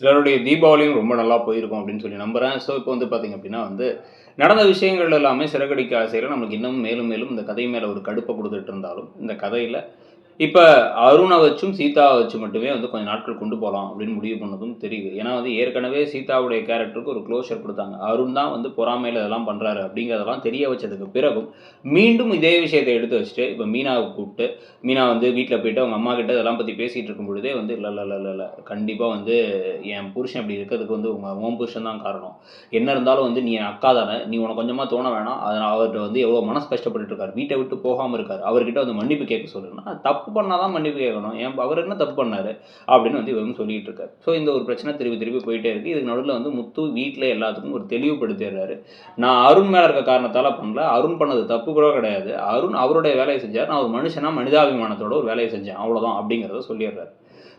சிலருடைய தீபாவளியும் ரொம்ப நல்லா போயிருக்கும் அப்படின்னு சொல்லி நம்புகிறேன் ஸோ இப்போ வந்து பார்த்தீங்க அப்படின்னா வந்து நடந்த விஷயங்கள் எல்லாமே சிறகடிக்க ஆசையில் நமக்கு இன்னும் மேலும் மேலும் இந்த கதை மேலே ஒரு கடுப்பை கொடுத்துட்டு இருந்தாலும் இந்த கதையில் இப்போ அருணை வச்சும் சீதாவை வச்சு மட்டுமே வந்து கொஞ்சம் நாட்கள் கொண்டு போகலாம் அப்படின்னு முடிவு பண்ணதும் தெரியுது. ஏன்னா வந்து ஏற்கனவே சீதாவுடைய கேரக்டருக்கு ஒரு க்ளோஷர் கொடுத்தாங்க. அருண் தான் வந்து பொறாமையில் இதெல்லாம் பண்ணுறாரு அப்படிங்கிறதெல்லாம் தெரிய வச்சதுக்கு பிறகும் மீண்டும் இதே விஷயத்தை எடுத்து வச்சுட்டு இப்போ மீனாவை கூப்பிட்டு மீனா வந்து வீட்டில் போயிட்டு அவங்க அம்மா கிட்ட இதெல்லாம் பற்றி பேசிகிட்டு இருக்கும் பொழுதே வந்து இல்லை இல்லை இல்லை இல்லை கண்டிப்பாக வந்து என் புருஷன் அப்படி இருக்கிறதுக்கு வந்து உங்கள் ஓம் புருஷன் தான் காரணம். என்ன இருந்தாலும் வந்து நீ என் அக்கா தானே நீ உனக்கு கொஞ்சமாக தோண வேணாம். அதனால் அவர்கிட்ட வந்து எவ்வளோ மனசு கஷ்டப்பட்டுட்டு இருக்காரு. வீட்டை விட்டு போகாமல் இருக்காரு. அவர்கிட்ட வந்து மன்னிப்பு கேட்க சொல்லுன்னா தப்பு. தப்பு பண்ணால் தான் மன்னிப்பு கேட்கணும். ஏன் அவர் என்ன தப்பு பண்ணார்? அப்படின்னு வந்து இவரும் சொல்லிட்டு இருக்காரு ஸோ இந்த ஒரு பிரச்சனை திருப்பி திருப்பி போயிட்டே இருக்கு. இதுக்கு நடுவில் வந்து முத்து வீட்டில் எல்லாத்துக்கும் ஒரு தெளிவுபடுத்திடுறாரு. நான் அருண் மேலே இருக்க காரணத்தால் பண்ணல. அருண் பண்ணது தப்பு கூட கிடையாது. அருண் அவருடைய வேலையை செஞ்சார். நான் ஒரு மனுஷனா மனிதாபிமானத்தோட ஒரு வேலையை செஞ்சேன். அவ்வளோதான் அப்படிங்கிறத சொல்லிடுறாரு.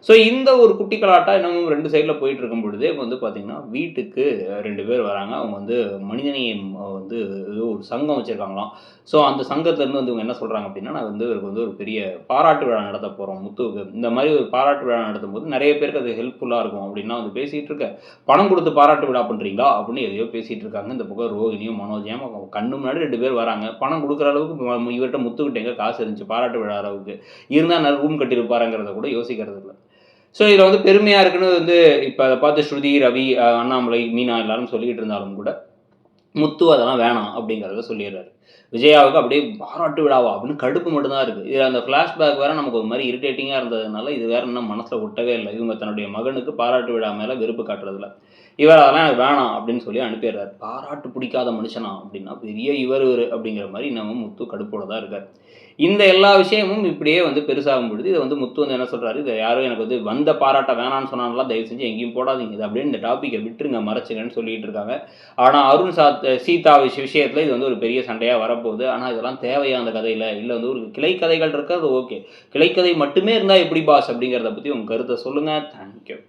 ஸோ இந்த ஒரு குட்டி கலாட்டா இன்னமும் ரெண்டு சைடில் போயிட்டு இருக்கும் பொழுதே வந்து பார்த்தீங்கன்னா வீட்டுக்கு ரெண்டு பேர் வராங்க. அவங்க வந்து மனிதநேயம் வந்து ஏதோ ஒரு சங்கம் வச்சுருக்காங்களாம். ஸோ அந்த சங்கத்துலேருந்து வந்து இவங்க என்ன சொல்கிறாங்க அப்படின்னா நான் வந்து இவருக்கு வந்து ஒரு பெரிய பாராட்டு விழா நடத்த போகிறோம் முத்துவுக்கு இந்த மாதிரி ஒரு பாராட்டு விழா நடத்தும் போது நிறைய பேருக்கு அது ஹெல்ப்ஃபுல்லாக இருக்கும். அப்படின்னா வந்து பேசிகிட்டு இருக்க பணம் கொடுத்து பாராட்டு விழா பண்ணுறீங்களா அப்படின்னு எதையோ பேசிகிட்டு இருக்காங்க. இந்த பக்கம் ரோகிணியும் மனோஜையும் கண்ணு முன்னாடி ரெண்டு பேர் வராங்க. பணம் கொடுக்குற அளவுக்கு இவர்கிட்ட முத்துக்கிட்ட எங்க காசு இருந்துச்சு பாராட்டு விழா அளவுக்கு. இருந்தால் நான் ரூம் கட்டியிருப்பாருங்கிறத கூட யோசிக்கிறது ஸோ இதில் வந்து பெருமையாக இருக்குன்னு வந்து இப்போ அதை பார்த்து ஸ்ருதி ரவி அண்ணாமலை மீனா எல்லாரும் சொல்லிக்கிட்டு இருந்தாலும் கூட முத்து அதெல்லாம் வேணாம் அப்படிங்கிறத சொல்லிடுறாரு. விஜயாவுக்கு அப்படியே பாராட்டு விழாவா? அப்படின்னு கடுப்பு மட்டும்தான் இருக்குது இதில் அந்த ஃப்ளாஷ்பேக் வேற நமக்கு ஒரு மாதிரி இரிட்டேட்டிங்காக இருந்ததுனால இது வேறு இன்னும் மனசில் ஒட்டவே இல்லை. இவங்க தன்னுடைய மகனுக்கு பாராட்டு விழா மேலே வெறுப்பு காட்டுறதுல. இவர் அதெல்லாம் எனக்கு வேணாம் அப்படின்னு சொல்லி அனுப்பிடுறாரு. பாராட்டு பிடிக்காத மனுஷனா அப்படின்னா பெரிய இவர் இவர் அப்படிங்கிற மாதிரி இன்னமும் முத்து கடுப்போட தான் இருக்கார். இந்த எல்லா விஷயமும் இப்படியே வந்து பெருசாகும் பொழுது இதை வந்து முத்து வந்து என்ன சொல்கிறாரு இதை யாரும் எனக்கு வந்து வந்த பாராட்ட வேணாம்னு சொன்னாங்களா? தயவு செஞ்சு எங்கேயும் போடாதீங்க. இது அப்படியே இந்த டாப்பிக்கை விட்டுருங்க மறைச்சுங்கன்னு சொல்லிட்டு இருக்காங்க. ஆனால் அருண் சாத் சீதா விஷயத்தில் இது வந்து ஒரு பெரிய சண்டையாக வரப்போகுது. ஆனால் இதெல்லாம் தேவையா அந்த கதையில்? இல்லை வந்து ஒரு கிளை கதைகள் இருக்கு? அது ஓகே கிளைக்கதை மட்டுமே இருந்தால் எப்படி பாஸ் அப்படிங்கிறத பற்றி உங்கள் கருத்தை சொல்லுங்கள் தேங்க்யூ